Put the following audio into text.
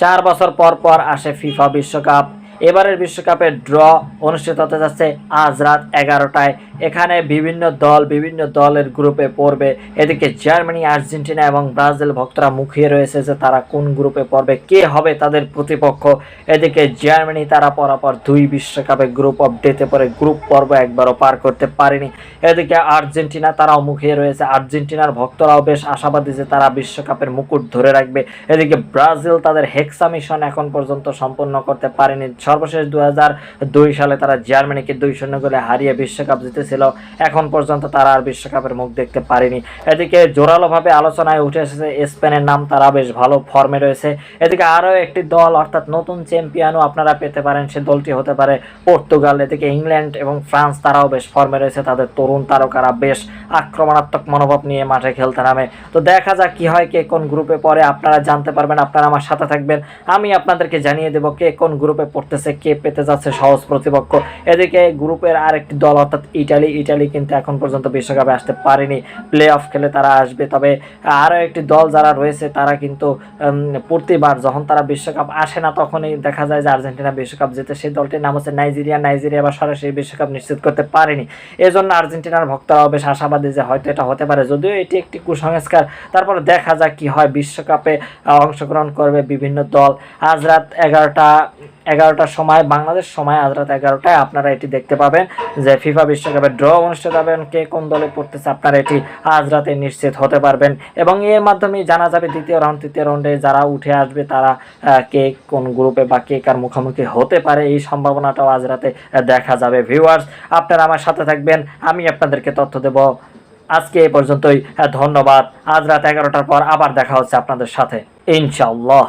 চার বছর পর পর আসে ফিফা বিশ্বকাপ। এবারের বিশ্বকাপের ড্র অনুষ্ঠিত হতে যাচ্ছে আজ রাত এগারোটায়। এখানে বিভিন্ন দল, বিভিন্ন দলের গ্রুপে পড়বে। এদিকে জার্মানি, আর্জেন্টিনা এবং ব্রাজিল ভক্তরা মুখিয়ে রয়েছে যে তারা কোন গ্রুপে পড়বে, কে হবে তাদের প্রতিপক্ষ। এদিকে জার্মানি তারা পরাপর দুই বিশ্বকাপে গ্রুপ অফ ডেতে পরে গ্রুপ পর্ব একবারও পার করতে পারেনি। এদিকে আর্জেন্টিনা তারাও মুখিয়ে রয়েছে। আর্জেন্টিনার ভক্তরাও বেশ আশাবাদী যে তারা বিশ্বকাপের মুকুট ধরে রাখবে। এদিকে ব্রাজিল তাদের হেক্সা মিশন এখন পর্যন্ত সম্পন্ন করতে পারেনি। সর্বশেষ দু সালে তারা জার্মানিকে দুই শূন্য গোলে হারিয়ে বিশ্বকাপ জিতেছিল এখন পর্যন্ত তারা আর বিশ্বকাপের মুখ দেখতে পারেনি। এদিকে জোরালোভাবে আলোচনায় উঠে এসেছে স্পেনের নাম, তারা বেশ ভালো ফর্মে রয়েছে। এদিকে আরও একটি দল, অর্থাৎ নতুন চ্যাম্পিয়নও আপনারা পেতে পারেন, সে দলটি হতে পারে পর্তুগাল। এদিকে ইংল্যান্ড এবং ফ্রান্স, তারাও বেশ ফর্মে রয়েছে। তাদের তরুণ তারকারা বেশ আক্রমণাত্মক মনোভাব নিয়ে মাঠে খেলতে নামে। তো দেখা যাক কি হয়, কে কোন গ্রুপে পড়ে, আপনারা জানতে পারবেন, আপনারা আমার সাথে থাকবেন। আমি আপনাদেরকে জানিয়ে দেবো কে কোন গ্রুপে পড়তেছে, কে পেতে যাচ্ছে সহজ প্রতিপক্ষ। এদিকে গ্রুপের আরেকটি দল, অর্থাৎ ইটালি ইটালি ইটালি কিন্তু এখন পর্যন্ত বিশ্বকাপে আসতে পারেনি। প্লে অফ খেলে তারা আসবে। তবে আরও একটি দল যারা রয়েছে, তারা কিন্তু প্রতিবার যখন তারা বিশ্বকাপ আসে না, তখনই দেখা যায় যে আর্জেন্টিনা বিশ্বকাপ জিতে সেই দলটির নাম হচ্ছে নাইজেরিয়া। নাইজেরিয়া বা সরাসরি বিশ্বকাপ নিশ্চিত করতে পারেনি। এজন্য আর্জেন্টিনার ভক্তরাও বেশ আশাবাদী যে হয়তো এটা হতে পারে। যদিও এটি একটি কুসংস্কার, তারপরে দেখা যাক কি হয়। বিশ্বকাপে অংশগ্রহণ করবে বিভিন্ন দল। আজ রাত এগারোটা এগারোটার সময়, বাংলাদেশ সময়, আজ রাত এগারোটায় আপনারা এটি দেখতে পাবেন যে ফিফা বিশ্বকাপের ড্র অনুষ্ঠিত হবেন কে কোন দলে পড়তেছে আপনারা এটি আজ রাতে নিশ্চিত হতে পারবেন। এবং এর মাধ্যমেই জানা যাবে দ্বিতীয় রাউন্ড, তৃতীয় রাউন্ডে যারা উঠে আসবে, তারা কে কোন গ্রুপে বা কে কার মুখোমুখি হতে পারে, এই সম্ভাবনাটাও আজ রাতে দেখা যাবে। ভিউয়ার্স, আপনারা আমার সাথে থাকবেন, আমি আপনাদেরকে তথ্য দেব। আজকে এই পর্যন্তই ধন্যবাদ। আজ রাত এগারোটার পর আবার দেখা হচ্ছে আপনাদের সাথে। ইনশাআল্লাহ।